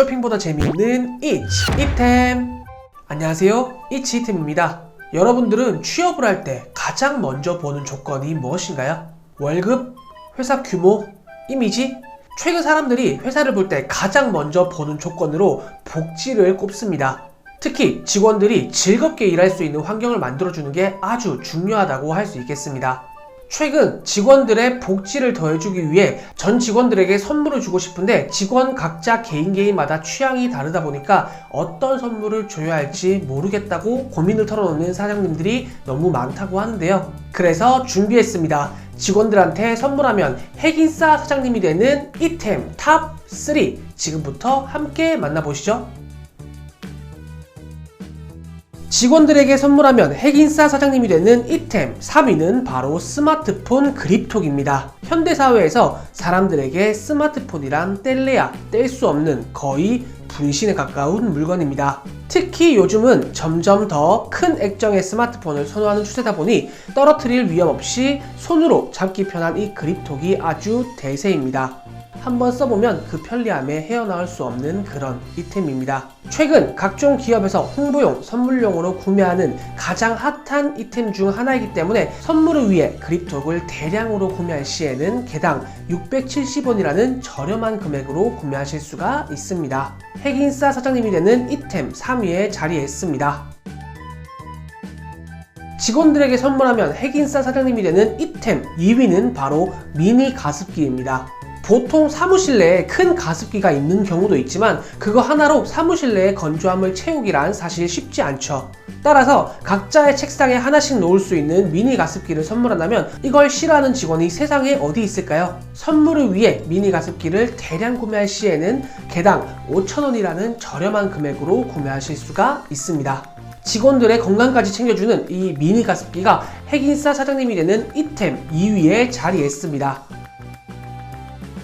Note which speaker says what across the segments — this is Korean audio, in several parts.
Speaker 1: 쇼핑보다 재미있는 이치 이템 안녕하세요 이치 이템입니다 여러분들은 취업을 할 때 가장 먼저 보는 조건이 무엇인가요? 월급? 회사 규모? 이미지? 최근 사람들이 회사를 볼 때 가장 먼저 보는 조건으로 복지를 꼽습니다. 특히 직원들이 즐겁게 일할 수 있는 환경을 만들어주는 게 아주 중요하다고 할 수 있겠습니다. 최근 직원들의 복지를 더해주기 위해 전 직원들에게 선물을 주고 싶은데 직원 각자 개인 개인마다 취향이 다르다 보니까 어떤 선물을 줘야 할지 모르겠다고 고민을 털어놓는 사장님들이 너무 많다고 하는데요. 그래서 준비했습니다. 직원들한테 선물하면 핵인싸 사장님이 되는 이템 탑 3 지금부터 함께 만나보시죠. 직원들에게 선물하면 핵인싸 사장님이 되는 이템 3위는 바로 스마트폰 그립톡입니다. 현대사회에서 사람들에게 스마트폰이란 뗄래야 뗄 수 없는 거의 분신에 가까운 물건입니다. 특히 요즘은 점점 더 큰 액정의 스마트폰을 선호하는 추세다 보니 떨어뜨릴 위험 없이 손으로 잡기 편한 이 그립톡이 아주 대세입니다. 한번 써보면 그 편리함에 헤어나올 수 없는 그런 이템입니다. 최근 각종 기업에서 홍보용, 선물용으로 구매하는 가장 핫한 이템 중 하나이기 때문에 선물을 위해 그립톡을 대량으로 구매할 시에는 개당 670원이라는 저렴한 금액으로 구매하실 수가 있습니다. 핵인싸 사장님이 되는 이템 3위에 자리했습니다. 직원들에게 선물하면 핵인싸 사장님이 되는 이템 2위는 바로 미니 가습기입니다. 보통 사무실 내에 큰 가습기가 있는 경우도 있지만 그거 하나로 사무실 내의 건조함을 채우기란 사실 쉽지 않죠. 따라서 각자의 책상에 하나씩 놓을 수 있는 미니 가습기를 선물한다면 이걸 싫어하는 직원이 세상에 어디 있을까요? 선물을 위해 미니 가습기를 대량 구매할 시에는 개당 5,000원이라는 저렴한 금액으로 구매하실 수가 있습니다. 직원들의 건강까지 챙겨주는 이 미니 가습기가 핵인싸 사장님이 되는 이템 2위에 자리했습니다.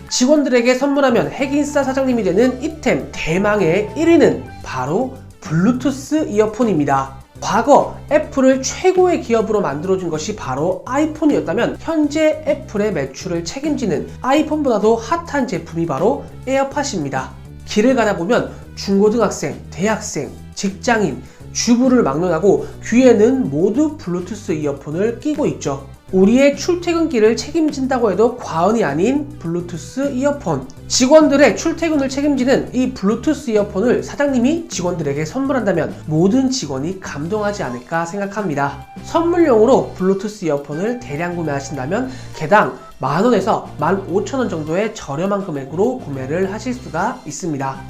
Speaker 1: 직원들에게 선물하면 핵인싸 사장님이 되는 이템 대망의 1위는 바로 블루투스 이어폰입니다. 과거 애플을 최고의 기업으로 만들어준 것이 바로 아이폰이었다면 현재 애플의 매출을 책임지는 아이폰보다도 핫한 제품이 바로 에어팟입니다. 길을 가다 보면 중고등학생, 대학생, 직장인, 주부를 막론하고 귀에는 모두 블루투스 이어폰을 끼고 있죠. 우리의 출퇴근길을 책임진다고 해도 과언이 아닌 블루투스 이어폰. 직원들의 출퇴근을 책임지는 이 블루투스 이어폰을 사장님이 직원들에게 선물한다면 모든 직원이 감동하지 않을까 생각합니다. 선물용으로 블루투스 이어폰을 대량 구매하신다면 개당 만원에서 15,000원 정도의 저렴한 금액으로 구매를 하실 수가 있습니다.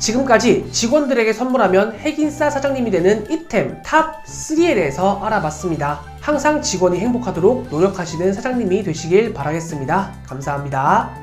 Speaker 1: 지금까지 직원들에게 선물하면 핵인싸 사장님이 되는 이템 탑 3에 대해서 알아봤습니다. 항상 직원이 행복하도록 노력하시는 사장님이 되시길 바라겠습니다. 감사합니다.